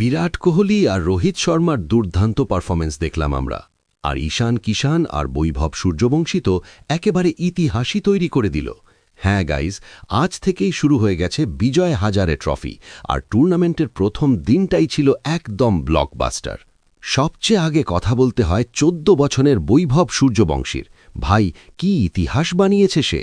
বিরাট কোহলি আর রোহিত শর্মার দুর্দান্ত পারফরমেন্স দেখলাম আমরা। আর ঈশান কিষান আর বৈভব সূর্যবংশী তো একেবারে ইতিহাসই তৈরি করে দিল। হ্যাঁ গাইজ আজ থেকেই শুরু হয়ে গেছে বিজয় হাজারে ট্রফি আর টুর্নামেন্টের প্রথম দিনটাই ছিল একদম ব্লকবাস্টার সবচেয়ে আগে কথা বলতে হয় চোদ্দ বছরের বৈভব সূর্যবংশীর। ভাই, কি ইতিহাস বানিয়েছে সে?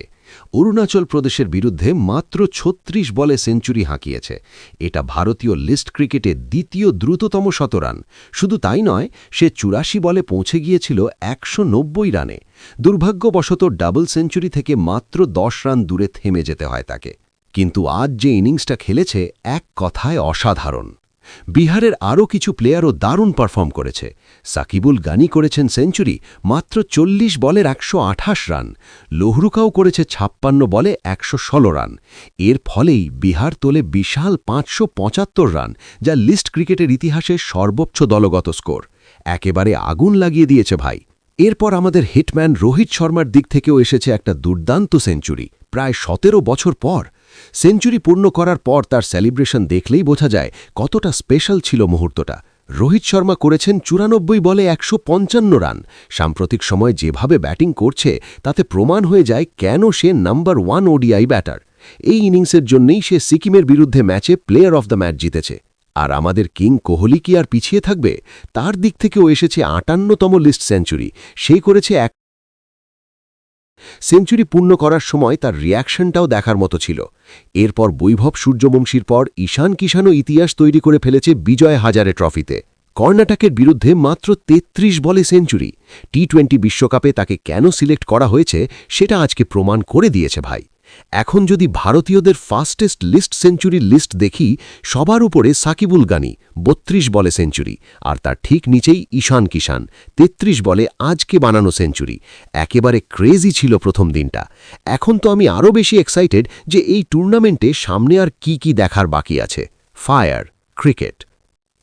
অরুণাচল প্রদেশের বিরুদ্ধে মাত্র ছত্রিশ বলে সেঞ্চুরি হাঁকিয়েছে। এটা ভারতীয় লিস্ট ক্রিকেটে দ্বিতীয় দ্রুততম শতরান। শুধু তাই নয়, সে চুরাশি বলে পৌঁছে গিয়েছিল একশো নব্বই রানে। দুর্ভাগ্যবশত ডাবল সেঞ্চুরি থেকে মাত্র দশ রান দূরে থেমে যেতে হয় তাকে। কিন্তু আজ যে ইনিংসটা খেলেছে, এক কথায় অসাধারণ। বিহারের আরও কিছু প্লেয়ারও দারুণ পারফর্ম করেছে। সাকিবুল গানি করেছেন সেঞ্চুরি, মাত্র চল্লিশ বলের একশো আঠাশ রান। লোহরুকাও করেছে ছাপ্পান্ন বলে একশো ষোলো রান। এর ফলেই বিহার তোলে বিশাল পাঁচশো পঁচাত্তর রান, যা লিস্ট ক্রিকেটের ইতিহাসে সর্বোচ্চ দলগত স্কোর। একেবারে আগুন লাগিয়ে দিয়েছে ভাই। এরপর আমাদের হিটম্যান রোহিত শর্মার দিক থেকেও এসেছে একটা দুর্দান্ত সেঞ্চুরি। প্রায় সতেরো বছর পর সেঞ্চুরি পূর্ণ করার পর তার সেলিব্রেশন দেখলেই বোঝা যায় কতটা স্পেশাল ছিল মুহূর্তটা। রোহিত শর্মা করেছেন চুরানব্বই বলে একশো পঞ্চান্ন রান। সাম্প্রতিক সময় যেভাবে ব্যাটিং করছে, তাতে প্রমাণ হয়ে যায় কেন সে নাম্বার ওয়ান ওডিআই ব্যাটার। এই ইনিংসের জন্যই সে সিকিমের বিরুদ্ধে ম্যাচে প্লেয়ার অফ দ্য ম্যাচ জিতেছে। আর আমাদের কিং কোহলি কি আর পিছিয়ে থাকবে? তার দিক থেকেও এসেছে আটান্নতম লিস্ট সেঞ্চুরি। সেই করেছে এক সেঞ্চুরি পূর্ণ করার সময় তার রিয়াকশনটাও দেখার মতো ছিল। এরপর বৈভব সূর্যবংশীর পর ঈশান কিষানও ইতিহাস তৈরি করে ফেলেছে বিজয় হাজারে ট্রফিতে। কর্ণাটকের বিরুদ্ধে মাত্র ৩৩ বলে সেঞ্চুরি। টি টোয়েন্টি বিশ্বকাপে তাকে কেন সিলেক্ট করা হয়েছে সেটা আজকে প্রমাণ করে দিয়েছে ভাই। এখন যদি ভারতীয়দের ফাস্টেস্ট লিস্ট সেঞ্চুরির লিস্ট দেখি, সবার উপরে সাকিবুল গানি বত্রিশ বলে সেঞ্চুরি আর তার ঠিক নিচেই ঈশান কিষান ৩৩ বলে আজকে বানানো সেঞ্চুরি একেবারে ক্রেজি ছিল প্রথম দিনটা। এখন তো আমি আরও বেশি এক্সাইটেড যে এই টুর্নামেন্টে সামনে আর কি কি দেখার বাকি আছে। Fire cricket